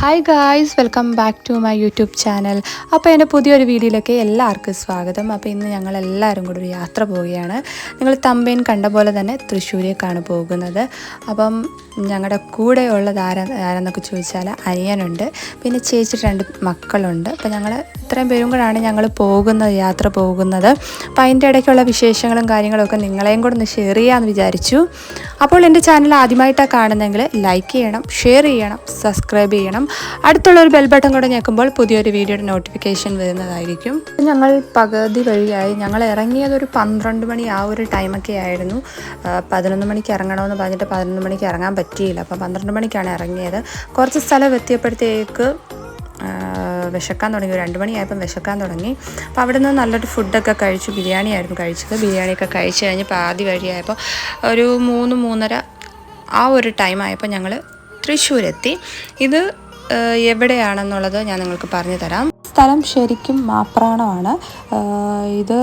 Hi guys welcome back to my YouTube channel അപ്പോൾ എന്റെ പുതിയൊരു വീഡിയോയിലേക്ക് എല്ലാവർക്കും സ്വാഗതം. അപ്പോൾ ഇന്ന് ഞങ്ങൾ എല്ലാവരും കൂടി ഒരു യാത്ര പോവുകയാണ്. നിങ്ങൾ തമ്പേൻ കണ്ട പോലെ തന്നെ തൃശ്ശൂരേക്കാണ് പോകുന്നത്. അപ്പം ഞങ്ങളുടെ കൂടെ ഉള്ളത് ആരാ ആരെന്നൊക്കെ ചോദിച്ചാൽ അനിയനുണ്ട്. പിന്നെ ചേച്ചി രണ്ട് മക്കളുണ്ട്. അപ്പോൾ ഞങ്ങൾ ഇത്രയും പേരും കൂടാണ് ഞങ്ങൾ പോകുന്നത് യാത്ര പോകുന്നത്. അപ്പോൾ അതിന്റെ ഇടയ്ക്കുള്ള വിശേഷങ്ങളും കാര്യങ്ങളൊക്കെ നിങ്ങളെയും കൂടെ ഒന്ന് ഷെയർ ചെയ്യാമെന്ന് വിചാരിച്ചു. അപ്പോൾ എന്റെ ചാനൽ ആദ്യമായിട്ടാണ് കാണുന്നതെങ്കിൽ ലൈക്ക് ചെയ്യണം ഷെയർ ചെയ്യണം സബ്സ്ക്രൈബ് ചെയ്യണം. അടുത്തുള്ള ഒരു ബെൽ ബട്ടൺ കൂടെ ഞെക്കുമ്പോൾ പുതിയൊരു വീഡിയോയുടെ നോട്ടിഫിക്കേഷൻ വരുന്നതായിരിക്കും. ഞങ്ങൾ പകുതി വഴിയായി ഞങ്ങൾ ഇറങ്ങിയത് ഒരു പന്ത്രണ്ട് മണി ആ ഒരു ടൈമൊക്കെ ആയിരുന്നു. പതിനൊന്ന് മണിക്ക് ഇറങ്ങണമെന്ന് പറഞ്ഞിട്ട് പതിനൊന്ന് മണിക്ക് ഇറങ്ങാൻ പറ്റിയില്ല. അപ്പോൾ പന്ത്രണ്ട് മണിക്കാണ് ഇറങ്ങിയത്. കുറച്ച് സ്ഥലം എത്തിയപ്പോഴത്തേക്ക് വിശക്കാൻ തുടങ്ങി. ഒരു രണ്ട് മണിയായപ്പം വിശക്കാൻ തുടങ്ങി. അപ്പോൾ അവിടെ നിന്ന് നല്ലൊരു ഫുഡൊക്കെ കഴിച്ചു. ബിരിയാണി ആയിരുന്നു കഴിച്ചത്. ബിരിയാണിയൊക്കെ കഴിച്ച് കഴിഞ്ഞ് പാതി വഴിയായപ്പോൾ ഒരു മൂന്ന് മൂന്നര ആ ഒരു ടൈം ആയപ്പോൾ ഞങ്ങൾ തൃശ്ശൂരെത്തി. ഇത് എവിടെയാണെന്നുള്ളത് ഞാൻ നിങ്ങൾക്ക് പറഞ്ഞു തരാം. സ്ഥലം ശരിക്കും മാപ്രാണമാണ്. ഇത്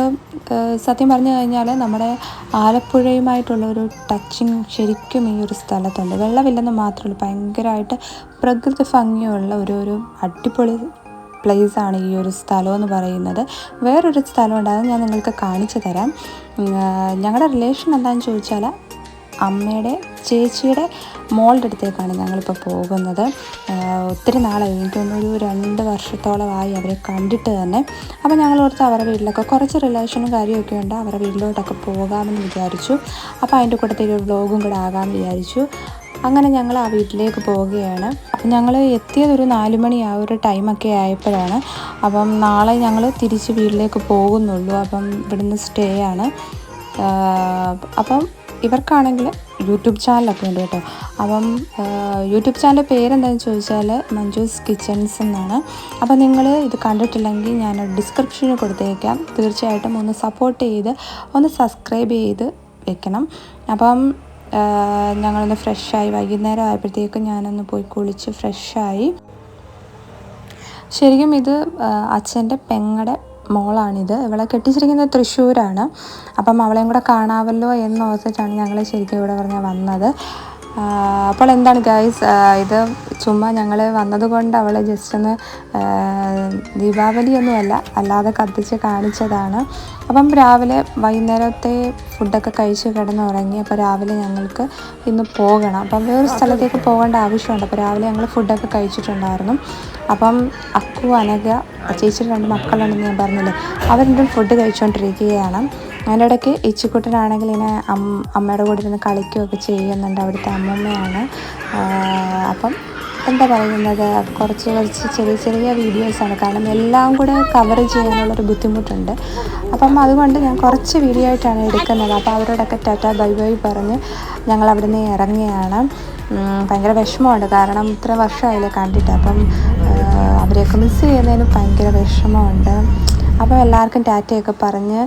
സത്യം പറഞ്ഞു കഴിഞ്ഞാൽ നമ്മുടെ ആലപ്പുഴയുമായിട്ടുള്ള ഒരു ടച്ചിങ് ശരിക്കും ഈ ഒരു സ്ഥലത്തുണ്ട്. വെള്ളമില്ലെന്ന് മാത്രമല്ല ഭയങ്കരമായിട്ട് പ്രകൃതി ഭംഗിയുള്ള ഒരു ഒരു അടിപൊളി പ്ലേസാണ് ഈ ഒരു സ്ഥലം എന്ന് പറയുന്നത്. വേറൊരു സ്ഥലമുണ്ട് അത് ഞാൻ നിങ്ങൾക്ക് കാണിച്ചു തരാം. ഞങ്ങളുടെ റിലേഷൻ എന്താണെന്ന് ചോദിച്ചാൽ അമ്മയുടെ ചേച്ചിയുടെ മോളുടെ അടുത്തേക്കാണ് ഞങ്ങളിപ്പോൾ പോകുന്നത് ഒത്തിരി നാളായി. എനിക്ക് ഒരു രണ്ട് വർഷത്തോളമായി അവരെ കണ്ടിട്ട് തന്നെ. അപ്പോൾ ഞങ്ങൾ ഓർത്ത് അവരുടെ വീട്ടിലൊക്കെ കുറച്ച് റിലേഷനും കാര്യമൊക്കെ ഉണ്ട്. അവരുടെ വീട്ടിലോട്ടൊക്കെ പോകാമെന്ന് വിചാരിച്ചു. അപ്പോൾ അതിന്റെ കൂട്ടത്തിൽ ഒരു വ്ലോഗും കൂടെ ആകാമെന്ന് വിചാരിച്ചു. അങ്ങനെ ഞങ്ങൾ ആ വീട്ടിലേക്ക് പോവുകയാണ്. അപ്പം ഞങ്ങൾ എത്തിയത് ഒരു ആ ഒരു ടൈമൊക്കെ ആയപ്പോഴാണ്. അപ്പം നാളെ ഞങ്ങൾ തിരിച്ച് വീട്ടിലേക്ക് പോകുന്നുള്ളൂ. അപ്പം ഇവിടുന്ന് സ്റ്റേ ആണ്. അപ്പം ഇവർക്കാണെങ്കിൽ യൂട്യൂബ് ചാനലൊക്കെ ഉണ്ട് കേട്ടോ. അപ്പം യൂട്യൂബ് ചാനലിന്റെ പേരെന്താണെന്ന് ചോദിച്ചാൽ മഞ്ജൂസ് കിച്ചൺസ് എന്നാണ്. അപ്പം നിങ്ങൾ ഇത് കണ്ടിട്ടില്ലെങ്കിൽ ഞാൻ ഡിസ്ക്രിപ്ഷനിൽ കൊടുത്തേക്കാം. തീർച്ചയായിട്ടും ഒന്ന് സപ്പോർട്ട് ചെയ്ത് ഒന്ന് സബ്സ്ക്രൈബ് ചെയ്ത് വെക്കണം. അപ്പം ഞങ്ങളൊന്ന് ഫ്രഷായി. വൈകുന്നേരം ആയപ്പോഴത്തേക്കും ഞാനൊന്ന് പോയി കുളിച്ച് ഫ്രഷായി. ശരിക്കും ഇത് അച്ഛന്റെ പെങ്ങടെ മോളാണിത്. ഇവളെ കെട്ടിച്ചിരിക്കുന്നത് തൃശ്ശൂരാണ്. അപ്പം അവളെയും കൂടെ കാണാമല്ലോ എന്ന് ഓർത്തിട്ടാണ് ഞങ്ങൾ ശരിക്കും ഇവിടെ പറഞ്ഞാൽ വന്നത്. അപ്പോൾ എന്താണ് ഗൈസ് ഇത് ചുമ്മാ ഞങ്ങൾ വന്നതുകൊണ്ട് അവളെ ജസ്റ്റ് ഒന്ന് ദീപാവലിയൊന്നുമല്ല അല്ലാതെ കത്തിച്ച് കാണിച്ചതാണ്. അപ്പം രാവിലെ വൈകുന്നേരത്തെ ഫുഡൊക്കെ കഴിച്ച് കിടന്നുറങ്ങി അപ്പോൾ രാവിലെ ഞങ്ങൾക്ക് ഇന്ന് പോകണം. അപ്പം വേറൊരു സ്ഥലത്തേക്ക് പോകേണ്ട ആവശ്യമുണ്ട്. അപ്പോൾ രാവിലെ ഞങ്ങൾ ഫുഡൊക്കെ കഴിച്ചിട്ടുണ്ടായിരുന്നു. അപ്പം അക്കു അനക ചേച്ചിയുടെ രണ്ട് മക്കളുണ്ടെന്ന് ഞാൻ പറഞ്ഞില്ലേ അവരെന്തും ഫുഡ് കഴിച്ചുകൊണ്ടിരിക്കുകയാണ് അതിന്റെ ഇടയ്ക്ക് ഇച്ചിക്കുട്ടനാണെങ്കിൽ ഇങ്ങനെ അമ്മ അമ്മയുടെ കൂടെ ഇരുന്ന് കളിക്കുകയൊക്കെ ചെയ്യുന്നുണ്ട് അവിടുത്തെ അമ്മമ്മയാണ്. അപ്പം എന്താ പറയുന്നത്? കുറച്ച് കുറച്ച് ചെറിയ ചെറിയ വീഡിയോസാണ് കാരണം എല്ലാം കൂടെ കവർ ചെയ്യാനുള്ളൊരു ബുദ്ധിമുട്ടുണ്ട്. അപ്പം അതുകൊണ്ട് ഞാൻ കുറച്ച് വീഡിയോ ആയിട്ടാണ് എടുക്കുന്നത്. അപ്പോൾ അവരോടൊക്കെ ടാറ്റ ബൈ ബൈ പറഞ്ഞ് ഞങ്ങൾ അവിടെ നിന്ന് ഇറങ്ങിയാണ് ഭയങ്കര വിഷമമുണ്ട്. കാരണം ഇത്ര വർഷമായില്ലേ കണ്ടിട്ട്. അപ്പം അവരെയൊക്കെ മിസ് ചെയ്യുന്നതിന് ഭയങ്കര വിഷമമുണ്ട്. അപ്പോൾ എല്ലാവർക്കും ടാറ്റയൊക്കെ പറഞ്ഞ്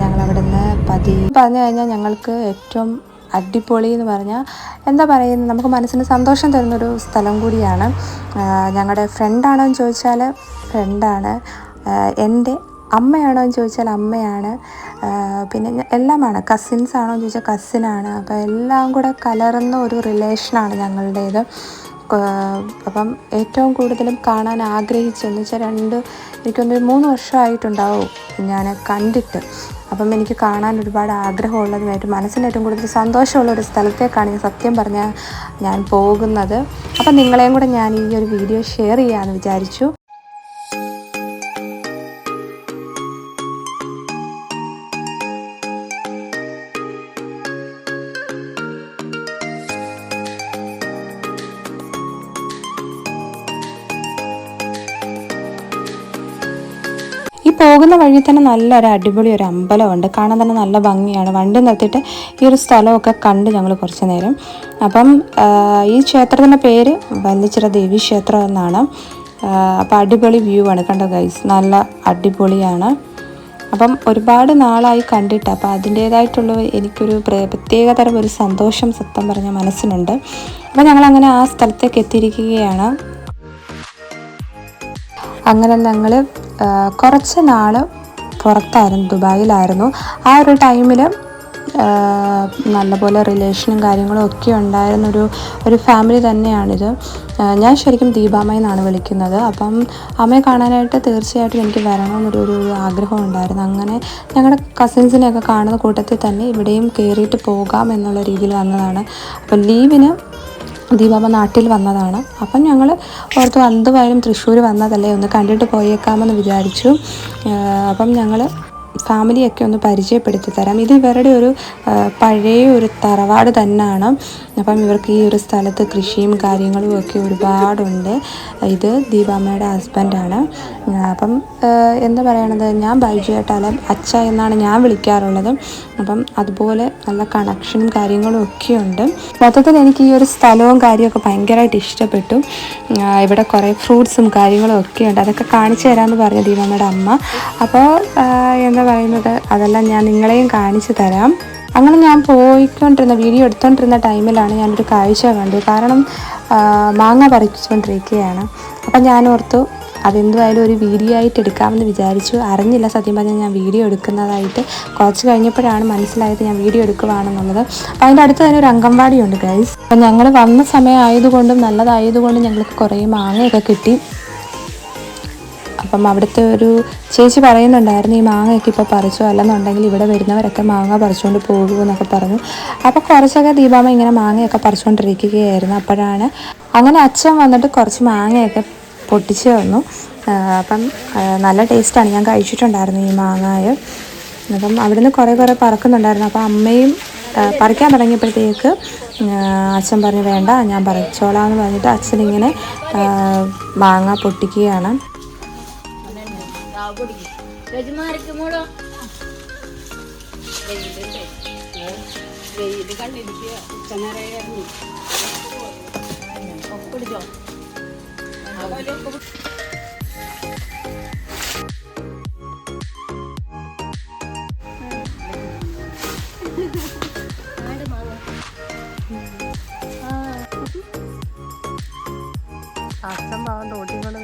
ഞങ്ങൾ അവിടെ നിന്ന് പതി പറഞ്ഞു കഴിഞ്ഞാൽ ഞങ്ങൾക്ക് ഏറ്റവും അടിപൊളി എന്ന് പറഞ്ഞാൽ എന്താ പറയുന്നത്? നമുക്ക് മനസ്സിന് സന്തോഷം തരുന്നൊരു സ്ഥലം കൂടിയാണ്. ഞങ്ങളുടെ ഫ്രണ്ടാണോ എന്ന് ചോദിച്ചാൽ ഫ്രണ്ടാണ് എന്റെ അമ്മയാണോ എന്ന് ചോദിച്ചാൽ അമ്മയാണ്. പിന്നെ എല്ലാമാണ്. കസിൻസ് ആണോ എന്ന് ചോദിച്ചാൽ കസിനാണ് അപ്പോൾ എല്ലാം കൂടെ കലർന്ന ഒരു റിലേഷനാണ് ഞങ്ങളുടേത്. അപ്പം ഏറ്റവും കൂടുതലും കാണാൻ ആഗ്രഹിച്ചെന്ന് വെച്ചാൽ രണ്ട് എനിക്കൊന്ന് മൂന്ന് വർഷമായിട്ടുണ്ടാവും ഞാൻ കണ്ടിട്ട്. അപ്പം എനിക്ക് കാണാൻ ഒരുപാട് ആഗ്രഹമുള്ളതുമായിട്ട് മനസ്സിന് ഏറ്റവും കൂടുതൽ സന്തോഷമുള്ള ഒരു സ്ഥലത്തേക്കാണ് ഞാൻ സത്യം പറഞ്ഞാൽ ഞാൻ പോകുന്നത്. അപ്പം നിങ്ങളെയും കൂടെ ഞാൻ ഈ ഒരു വീഡിയോ ഷെയർ ചെയ്യാമെന്ന് വിചാരിച്ചു. പോകുന്ന വഴി തന്നെ നല്ലൊരു അടിപൊളി ഒരു അമ്പലമുണ്ട്. കാണാൻ തന്നെ നല്ല ഭംഗിയാണ്. വണ്ടി നിർത്തിയിട്ട് ഈ ഒരു സ്ഥലമൊക്കെ കണ്ട് ഞങ്ങൾ കുറച്ച് നേരം. അപ്പം ഈ ക്ഷേത്രത്തിന്റെ പേര് വല്ലിച്ചിറ ദേവി ക്ഷേത്രം എന്നാണ്. അപ്പം അടിപൊളി വ്യൂ ആണ്. കണ്ടോ ഗൈസ് നല്ല അടിപൊളിയാണ്. അപ്പം ഒരുപാട് നാളായി കണ്ടിട്ട് അപ്പോൾ അതിന്റേതായിട്ടുള്ള എനിക്കൊരു പ്രത്യേക പ്രത്യേകതരം ഒരു സന്തോഷം സത്യം പറഞ്ഞ മനസ്സിനുണ്ട്. അപ്പം ഞങ്ങളങ്ങനെ ആ സ്ഥലത്തേക്ക് എത്തിയിരിക്കുകയാണ്. അങ്ങനെ ഞങ്ങൾ കുറച്ച് നാൾ പുറത്തായിരുന്നു ദുബായിലായിരുന്നു. ആ ഒരു ടൈമിൽ നല്ലപോലെ റിലേഷനും കാര്യങ്ങളും ഒക്കെ ഉണ്ടായിരുന്നൊരു ഒരു ഫാമിലി തന്നെയാണിത്. ഞാൻ ശരിക്കും ദീപാമ്മ എന്നാണ് വിളിക്കുന്നത്. അപ്പം അമ്മയെ കാണാനായിട്ട് തീർച്ചയായിട്ടും എനിക്ക് വരണമെന്നൊരു ഒരു ആഗ്രഹം ഉണ്ടായിരുന്നു. അങ്ങനെ ഞങ്ങളുടെ കസിൻസിനെയൊക്കെ കാണുന്ന കൂട്ടത്തിൽ തന്നെ ഇവിടെയും കയറിയിട്ട് പോകാം എന്നുള്ള രീതിയിൽ വന്നതാണ്. അപ്പം ലീവിന് ദീപാമ്മ നാട്ടിൽ വന്നതാണ്. അപ്പം ഞങ്ങൾ ഓർത്തു എന്തുവായാലും തൃശ്ശൂർ വന്നതല്ലേ ഒന്ന് കണ്ടിട്ട് പോയേക്കാമെന്ന് വിചാരിച്ചു. അപ്പം ഞങ്ങൾ ഫാമിലിയൊക്കെ ഒന്ന് പരിചയപ്പെടുത്തി തരാം. ഇത് ഇവരുടെ ഒരു പഴയ ഒരു തറവാട് തന്നെയാണ്. അപ്പം ഇവർക്ക് ഈ ഒരു സ്ഥലത്ത് കൃഷിയും കാര്യങ്ങളും ഒക്കെ ഒരുപാടുണ്ട്. ഇത് ദീപാമ്മയുടെ ഹസ്ബൻഡാണ് അപ്പം എന്താ പറയണത്? ഞാൻ ബൈജു ഏട്ടാലും അച്ഛ എന്നാണ് ഞാൻ വിളിക്കാറുള്ളത്. അപ്പം അതുപോലെ നല്ല കണക്ഷനും കാര്യങ്ങളും ഒക്കെ ഉണ്ട്. മൊത്തത്തിൽ എനിക്ക് ഈ ഒരു സ്ഥലവും കാര്യമൊക്കെ ഭയങ്കരമായിട്ട് ഇഷ്ടപ്പെട്ടു. ഇവിടെ കുറേ ഫ്രൂട്ട്സും കാര്യങ്ങളും ഒക്കെ ഉണ്ട്. അതൊക്കെ കാണിച്ചു തരാമെന്ന് പറഞ്ഞു ദീപമ്മയുടെ അമ്മ. അപ്പോൾ എന്താ പറയുന്നത്? അതെല്ലാം ഞാൻ നിങ്ങളെയും കാണിച്ചു തരാം. അങ്ങനെ ഞാൻ പോയിക്കൊണ്ടിരുന്ന വീഡിയോ എടുത്തുകൊണ്ടിരുന്ന ടൈമിലാണ് ഞാനൊരു കാഴ്ച കണ്ടു കാരണം മാങ്ങ പറിച്ചുകൊണ്ടിരിക്കുകയാണ്. അപ്പം ഞാൻ ഓർത്തു അതെന്തുമായാലും ഒരു വീഡിയോ ആയിട്ട് എടുക്കാമെന്ന് വിചാരിച്ചു. അറിഞ്ഞില്ല സത്യം പറഞ്ഞാൽ ഞാൻ വീഡിയോ എടുക്കുന്നതായിട്ട്. കുറച്ച് കഴിഞ്ഞപ്പോഴാണ് മനസ്സിലായത് ഞാൻ വീഡിയോ എടുക്കുവാണെന്നുള്ളത്. അപ്പം അതിന്റെ അടുത്ത് തന്നെ ഒരു അംഗൻവാടിയുണ്ട് ഗൈസ് അപ്പം ഞങ്ങൾ വന്ന സമയം ആയതുകൊണ്ടും നല്ലതായതുകൊണ്ടും ഞങ്ങൾക്ക് കുറേ മാങ്ങയൊക്കെ കിട്ടി. അപ്പം അവിടുത്തെ ഒരു ചേച്ചി പറയുന്നുണ്ടായിരുന്നു ഈ മാങ്ങയൊക്കെ ഇപ്പോൾ പറിച്ചു? അല്ലെന്നുണ്ടെങ്കിൽ ഇവിടെ വരുന്നവരൊക്കെ മാങ്ങ പറിച്ചുകൊണ്ട് പോകുമെന്നൊക്കെ പറഞ്ഞു. അപ്പോൾ കുറച്ചൊക്കെ ദീപാമ്മ ഇങ്ങനെ മാങ്ങയൊക്കെ പറിച്ചുകൊണ്ടിരിക്കുകയായിരുന്നു അപ്പോഴാണ്. അങ്ങനെ അച്ഛൻ വന്നിട്ട് കുറച്ച് മാങ്ങയൊക്കെ പൊട്ടിച്ച് തന്നു. അപ്പം നല്ല ടേസ്റ്റാണ്. ഞാൻ കഴിച്ചിട്ടുണ്ടായിരുന്നു ഈ മാങ്ങായ. അപ്പം അവിടുന്ന് കുറേ കുറേ പറക്കുന്നുണ്ടായിരുന്നു. അപ്പോൾ അമ്മയും പറിക്കാൻ തുടങ്ങിയപ്പോഴത്തേക്ക് അച്ഛൻ പറഞ്ഞു വേണ്ട ഞാൻ പറിച്ചോളാം എന്ന് പറഞ്ഞിട്ട് അച്ഛനിങ്ങനെ മാങ്ങ പൊട്ടിക്കുകയാണ്. രജമാർക്ക് മൂടോ വെയിൽ കണ്ടിരിക്കുക. ഉച്ചനേരം പിടിച്ചോ അച്ഛൻ പാവം തോട്ടിയും കൊണ്ട്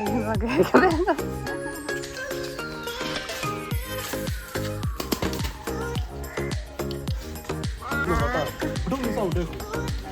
നിൽക്കുന്നതൊക്കെ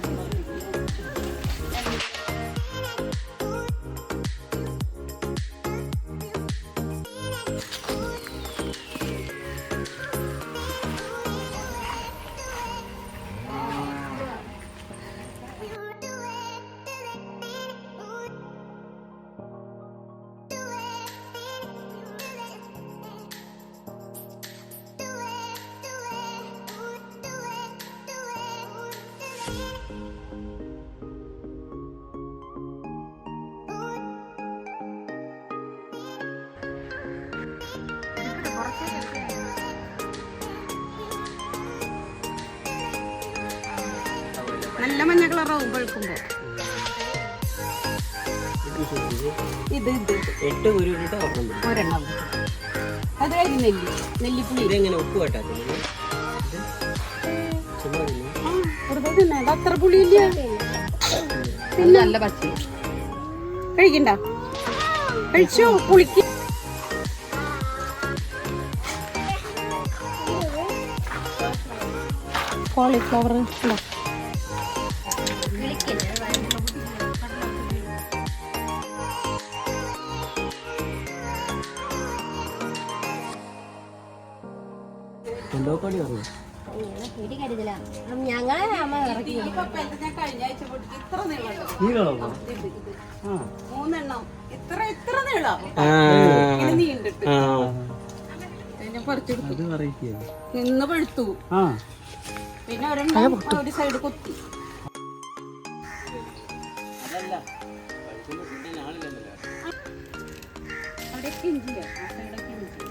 നല്ല മഞ്ഞ കളറാവും പഴുക്കുമ്പോ. ഇത് ഇത് എട്ട് ഒരെണ്ണം. അതായത് നെല്ലി നെല്ലിപ്പുളി. ഇതെങ്ങനെ ഉപ്പ് കട്ടാക്കുന്നത് തിന്നണ്ട അത്ര പുളിയില്ല? നല്ല പച്ച. കഴിക്കണ്ട. കഴിച്ചോ? പുളിക്ക്. കോളിഫ്ലവർ ഉണ്ടോ കൊണ്ടോപ്പാടി പറഞ്ഞു ഞങ്ങളെ അമ്മ ഇറക്കി മൂന്നെണ്ണം. ഇത്ര ഇത്ര നീളം നീണ്ടിട്ട്. നിന്ന് പഴുത്തു. ആ. പിന്നെ ഒരെണ്ണം ഒരു സൈഡ് കൊത്തി. അവിടെയൊക്കെ ഇഞ്ചിയാ ആ സൈഡൊക്കെ ഇഞ്ചി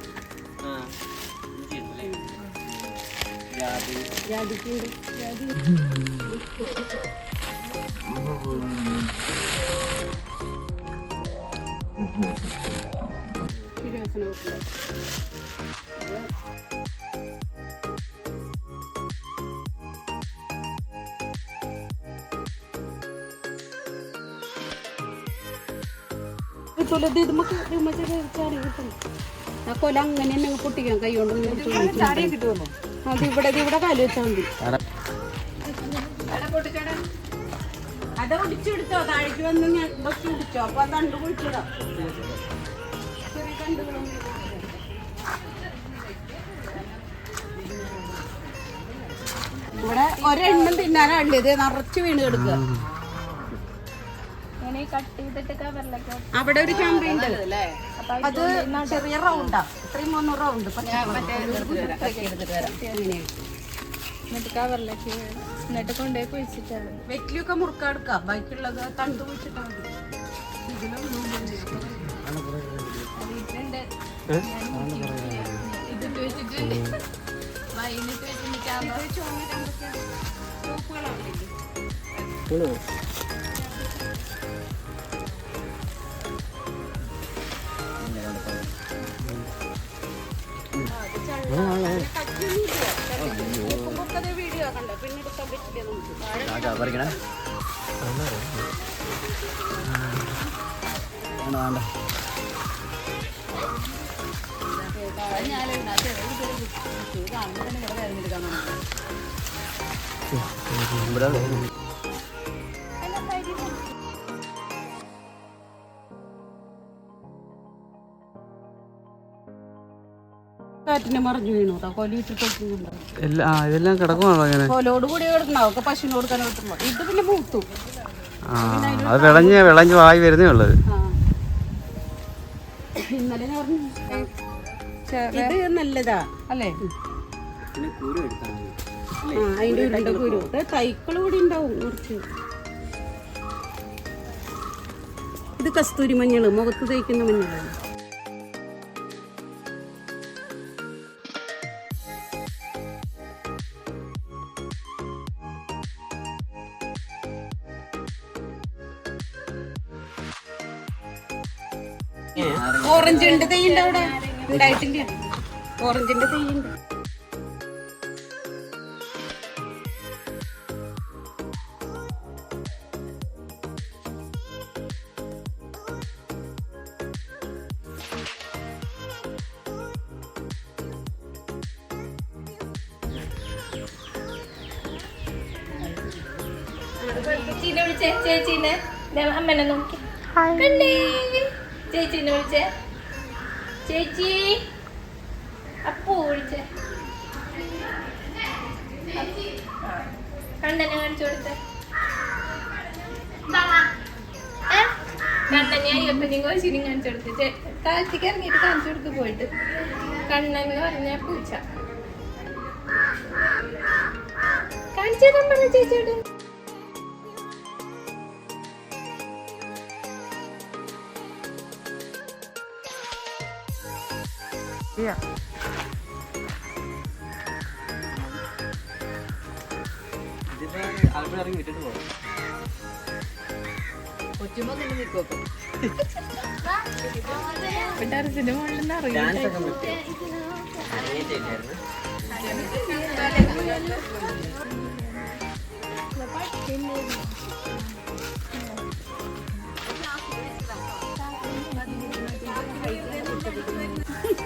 ഇതുപോലെ ഇത് ഇതുമ്മക്ക് ചാടി കിട്ടും ആ കൊല അങ്ങനെ തന്നെ അങ്ങ് പൊട്ടിക്കാം കൈ കൊണ്ട് ഇങ്ങനെ കിട്ടുമല്ലോ. അത് ഇവിടെ ഇവിടെ കാൽ വെച്ചാൽ മതി. അത് കുടിച്ചെടുത്തോ താഴേക്ക് വന്ന് ഞാൻ ഇതൊക്കെ കുടിച്ചോ അപ്പൊ തണ്ട് കുടിച്ചിടാം ചെറിയ കണ്ടുകളും ഇവിടെ ഒരെണ്ണം തിന്നാനാണ് ഇത് നിറച്ച് വീണ് കിടക്കുക. അവിടെ ഒരു ക്യാമറ ഉണ്ട്. അത് ചെറിയ റൗണ്ടാ ഇത്രയും മൂന്ന് റൗണ്ട് എന്നിട്ട് കവറിലേക്ക് എന്നിട്ട് കൊണ്ടുപോയി കുഴിച്ചിട്ടാണ്. വെറ്റിലൊക്കെ മുറുക്കെടുക്കാം ബാക്കിയുള്ളത് തണ്ട് കുഴിച്ചിട്ടാ മതി. ഇത് പറിക്കണേ. വേണ്ട ഇവിടെ കാറ്റിനെ മറിഞ്ഞു വീണു. കേട്ടോ എല്ലാം ഇതെല്ലാം കിടക്കുവാണോ അങ്ങനെ കോലോട് കൂടി കിടക്കണോ ഒക്കെ പശുവിന് കൊടുക്കാൻ കിട്ടുമ്പോ ഇത് പിന്നെ മൂത്തു ആ അത് വിളഞ്ഞ് വിളഞ്ഞ് വായി വരുന്നേ ഉള്ളത്. ഇന്നലെ ഞാൻ പറഞ്ഞു ഇത് നല്ലതാ. അല്ലേ? അതിന്റെ ഉരുണ്ട കുരു. തൈക്കൾ കൂടി ഉണ്ടാവും കുറച്ച്. ഇത് കസ്തൂരി മഞ്ഞൾ. മുഖത്ത് തേക്കുന്ന മഞ്ഞളാണ് ഓറഞ്ചിന്റെ തൈ ഉണ്ട് അവിടെ. ഉണ്ടായിട്ടില്ല. ഓറഞ്ചിന്റെ തൈ ഉണ്ട് ചേച്ചീനെ വിളിച്ചേ? ചേച്ചീനെ? അമ്മനെ നോക്കി. കണ്ടേ? ചേച്ചീനെ വിളിച്ചേ? ചേച്ചി അപ്പു വിളിച്ചേ. കണ്ണനെ കാണിച്ചു കൊടുത്തേ? കണ്ണനെ അയ്യപ്പനെയും കോശിനെയും കാണിച്ചു കൊടുത്ത് താഴത്തേക്ക് ഇറങ്ങിയിട്ട് കാണിച്ചു കൊടുത്ത് പോയിട്ട്. കണ്ണൻ എന്ന് പറഞ്ഞ പൂച്ച. കാണിച്ചു തരാൻ പറഞ്ഞ ചേച്ചിയോട്? പോകാം ടെറസിന്റെ മുകളിൽ നിന്ന്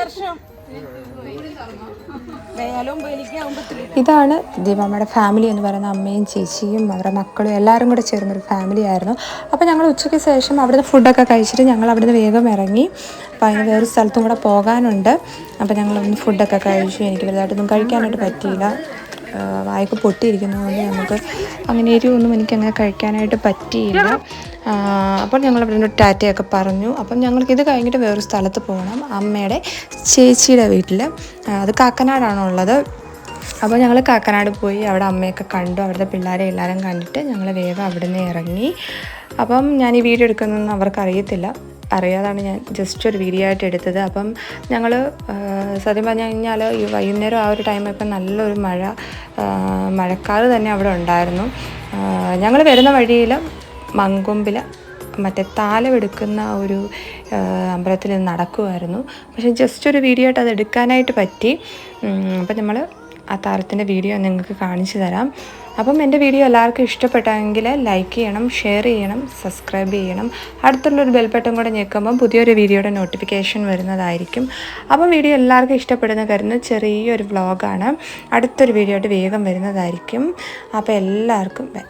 വർഷം. ഇതാണ് ദിവമ്മയുടെ ഫാമിലി എന്ന് പറയുന്ന അമ്മയും ചേച്ചിയും അവരുടെ മക്കളും എല്ലാവരും കൂടെ ചേർന്നൊരു ഫാമിലി ആയിരുന്നു. അപ്പോൾ ഞങ്ങൾ ഉച്ചയ്ക്ക് ശേഷം അവിടുന്ന് ഫുഡൊക്കെ കഴിച്ചിട്ട് ഞങ്ങൾ അവിടുന്ന് വേഗം ഇറങ്ങി. അപ്പോൾ അതിന് വേറൊരു സ്ഥലത്തും കൂടെ പോകാനുണ്ട്. അപ്പോൾ ഞങ്ങൾ ഫുഡൊക്കെ കഴിച്ചു. എനിക്ക് വലുതായിട്ടൊന്നും കഴിക്കാനായിട്ട് പറ്റിയില്ല. വായ്ക്ക് പൊട്ടിയിരിക്കുന്നതുകൊണ്ട് നമുക്ക് അങ്ങനെ എരിവൊന്നും എനിക്ക് അങ്ങനെ കഴിക്കാനായിട്ട് പറ്റിയില്ല. അപ്പോൾ ഞങ്ങൾ അവിടെ ടാറ്റയൊക്കെ പറഞ്ഞു. അപ്പം ഞങ്ങൾക്ക് ഇത് കഴിഞ്ഞിട്ട് വേറൊരു സ്ഥലത്ത് പോകണം. അമ്മയുടെ ചേച്ചിയുടെ വീട്ടിൽ. അത് കാക്കനാടാണുള്ളത് അപ്പോൾ ഞങ്ങൾ കാക്കനാട് പോയി അവിടെ അമ്മയൊക്കെ കണ്ടു. അവിടുത്തെ പിള്ളേരെ എല്ലാവരും കണ്ടിട്ട് ഞങ്ങൾ വേഗം അവിടെ നിന്ന് ഇറങ്ങി. അപ്പം ഞാൻ ഈ വീഡിയോ എടുക്കുന്നതെന്ന് അവർക്ക് അറിയത്തില്ല അറിയാതാണ് ഞാൻ ജസ്റ്റ് ഒരു വീഡിയോ ആയിട്ട് എടുത്തത്. അപ്പം ഞങ്ങൾ സത്യം പറഞ്ഞു കഴിഞ്ഞാൽ ഈ വൈകുന്നേരം ആ ഒരു ടൈമിൽ ഇപ്പം നല്ലൊരു മഴ മഴക്കാറ് തന്നെ അവിടെ ഉണ്ടായിരുന്നു. ഞങ്ങൾ വരുന്ന വഴിയിൽ മങ്കൊമ്പിൽ മറ്റേ താലമെടുക്കുന്ന ഒരു അമ്പലത്തിൽ നടക്കുമായിരുന്നു പക്ഷേ ജസ്റ്റ് ഒരു വീഡിയോ ആയിട്ട് അത് എടുക്കാനായിട്ട് പറ്റി. അപ്പം നമ്മൾ ആ താരത്തിന്റെ വീഡിയോ നിങ്ങൾക്ക് കാണിച്ചു തരാം. അപ്പം എന്റെ വീഡിയോ എല്ലാവർക്കും ഇഷ്ടപ്പെട്ടെങ്കിൽ ലൈക്ക് ചെയ്യണം ഷെയർ ചെയ്യണം സബ്സ്ക്രൈബ് ചെയ്യണം. അടുത്തുള്ളൊരു ബെൽബട്ടൺ കൂടെ ഞെക്കുമ്പം പുതിയൊരു വീഡിയോയുടെ നോട്ടിഫിക്കേഷൻ വരുന്നതായിരിക്കും. അപ്പം വീഡിയോ എല്ലാവർക്കും ഇഷ്ടപ്പെടുന്ന കരുതുന്ന ചെറിയൊരു വ്ളോഗാണ് അടുത്തൊരു വീഡിയോ ആയിട്ട് വേഗം വരുന്നതായിരിക്കും. അപ്പോൾ എല്ലാവർക്കും ബൈ